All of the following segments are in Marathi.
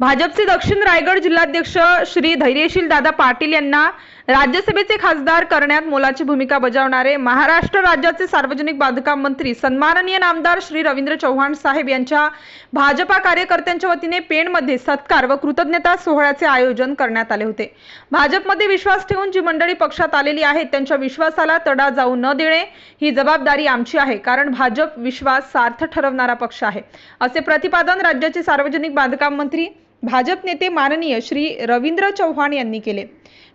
भाजपचे दक्षिण रायगड जिल्हाध्यक्ष श्री धैर्यशील दादा पाटील यांना राज्यसभेचे खासदार करण्यात मोलाची भूमिका बजावणारे महाराष्ट्र राज्याचे सार्वजनिक बांधकाम मंत्री सन्माननीय नामदार श्री रवींद्र चव्हाण साहेब यांच्या भाजपा कार्यकर्त्यांच्या वतीने पेणमध्ये सत्कार व कृतज्ञता सोहळ्याचे आयोजन करण्यात आले होते. भाजपमध्ये विश्वास ठेवून जी मंडळी पक्षात आलेली आहेत त्यांच्या विश्वासाला तडा जाऊ न देणे ही जबाबदारी आमची आहे कारण भाजप विश्वास सार्थ ठरवणारा पक्ष आहे. असे प्रतिपादन राज्याचे सार्वजनिक बांधकाम मंत्री भाजप नेते माननीय श्री रवींद्र चव्हाण यांनी केले.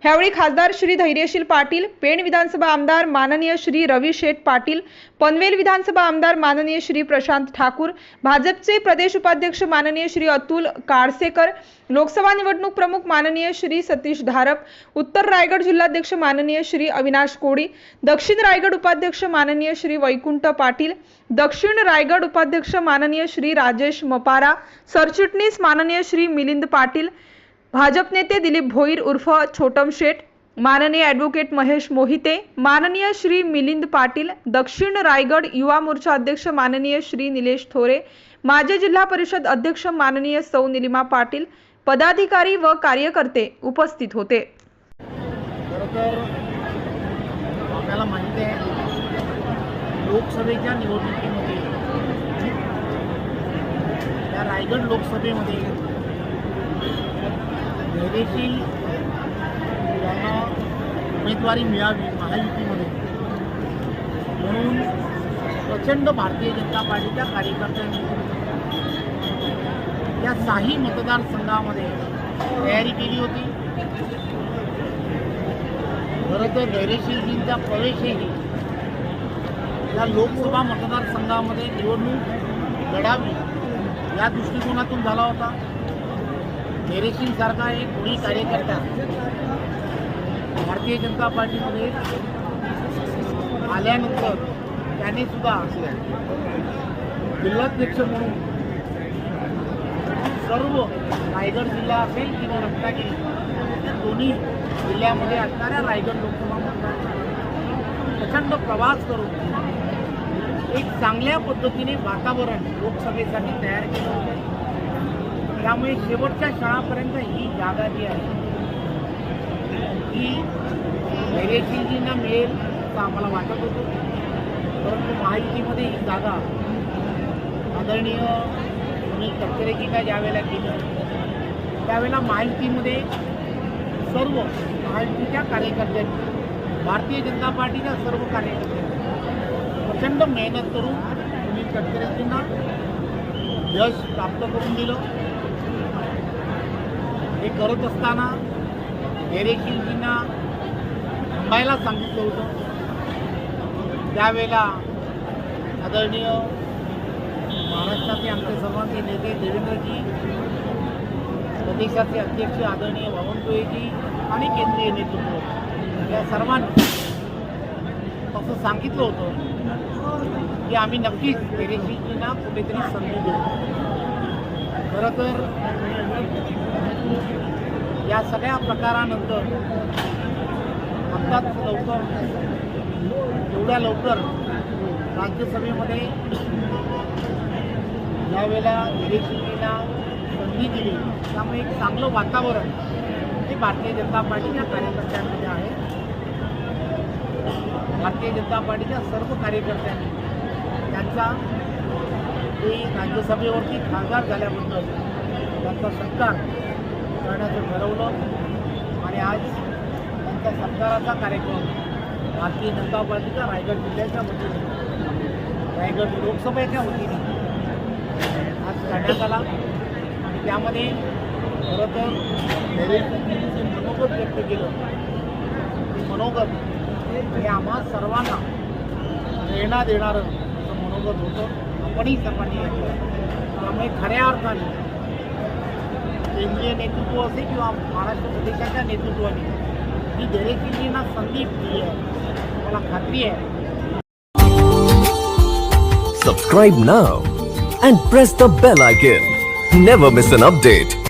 ह्यावेळी खासदार श्री धैर्यशील पाटील पेण विधानसभा आमदार माननीय श्री रवी शेठ पाटील पनवेल विधानसभा आमदार माननीय श्री प्रशांत ठाकूर भाजपचे प्रदेश उपाध्यक्ष माननीय श्री अतुल काळसेकर लोकसभा निवडणूक प्रमुख माननीय श्री सतीश धारप उत्तर रायगड जिल्हाध्यक्ष माननीय श्री अविनाश कोडी दक्षिण रायगड उपाध्यक्ष माननीय श्री वैकुंठ पाटील दक्षिण रायगड उपाध्यक्ष माननीय श्री राजेश मपारा सरचिटणीस माननीय श्री मिलिंद पाटील भाजप नेते दिलीप भोईर उर्फ छोटम शेठ माननीय ॲडव्होकेट महेश मोहिते माननीय श्री मिलिंद पाटील दक्षिण रायगड युवा मोर्चा अध्यक्ष माननीय श्री निलेश थोरे माजी जिल्हा परिषद अध्यक्ष माननीय सौ निलिमा पाटील पदाधिकारी व कार्यकर्ते उपस्थित होते. आपल्याला माहिती आहे लोकसभेच्या निवडणुकीमध्ये त्या रायगड लोकसभेमध्ये धैर्यशील यांना उमेदवारी मिळावी महायुतीमध्ये. म्हणून प्रचंड भारतीय जनता पार्टीच्या कार्यकर्त्यांनी या साही मतदारसंघामध्ये तयारी केली होती. खरं तर धैर्यशीलजींचा प्रवेशही या लोकसभा मतदारसंघामध्ये निवडणूक लढावी या दृष्टिकोनातून झाला होता. धैर्यशील सारखा एक कोणी कार्यकर्ता भारतीय जनता पार्टीमध्ये आल्यानंतर त्याने सुद्धा जिल्हाध्यक्ष म्हणून सर्व रायगड जिल्हा असेल किंवा रत्नागिरी या दोन्ही जिल्ह्यामध्ये असणाऱ्या रायगड लोकसभा मतदारसंघात प्रचंड प्रवास करून एक चांगल्या पद्धतीने वातावरण लोकसभेसाठी तयार केलं होतं. त्यामुळे शेवटच्या शाळापर्यंत ही जागा जी आहे ही धैर्यशीलजींना मिळेल असं आम्हाला वाटत होतं. परंतु महायुतीमध्ये ही जागा आदरणीय मी तटकरेजी का ज्यावेळेला केलं? त्यावेळेला महायुतीमध्ये सर्व महायुतीच्या कार्यकर्त्यांनी भारतीय जनता पार्टीच्या सर्व कार्यकर्त्यांनी प्रचंड मेहनत करून तुम्ही तटकरेजींना यश प्राप्त करून दिलं. हे करत असताना धैर्यशीलजींना थांबायला सांगितलं होतं. त्यावेळेला आदरणीय महाराष्ट्राचे आमचे सर्वांचे नेते देवेंद्रजी प्रदेशाचे अध्यक्ष आदरणीय बावनकुळेजी आणि केंद्रीय नेतृत्व या सर्वांनी असं सांगितलं होतं की आम्ही नक्कीच धैर्यशीलजींना कुठेतरी संधी देऊ. खरं तर या सगळ्या प्रकारानंतर आत्ताच लवकर एवढ्या लवकर राज्यसभेमध्ये यावेळेला निरीक्षणीला संधी दिली. त्यामुळे एक चांगलं वातावरण हे भारतीय जनता पार्टीच्या कार्यकर्त्यांमध्ये आहे. भारतीय जनता पार्टीच्या सर्व कार्यकर्त्यांनी त्यांचा ते राज्यसभेवरती खासदार झाल्याबद्दल त्यांचा सत्कार करण्याचं ठरवलं. आणि आज त्यांच्या सत्काराचा कार्यक्रम भारतीय जनता पार्टीच्या रायगड जिल्ह्याच्या वतीने. रायगड लोकसभेच्या वतीने आज करण्यात आला. आणि त्यामध्ये खरं तर मनोगत व्यक्त केलं. मनोगत हे आम्हा सर्वांना प्रेरणा देणारं असं मनोगत होतं. आपणही सर्वांनी ऐकलं. त्यामुळे खऱ्या अर्थाने केंद्रीय म्हणजे नेतृत्व असे किंवा महाराष्ट्र प्रदेशाच्या नेतृत्वाने ही धैर्यशीलजींना संधी दिली आहे मला खात्री आहे Subscribe now and press the bell icon. Never miss an update.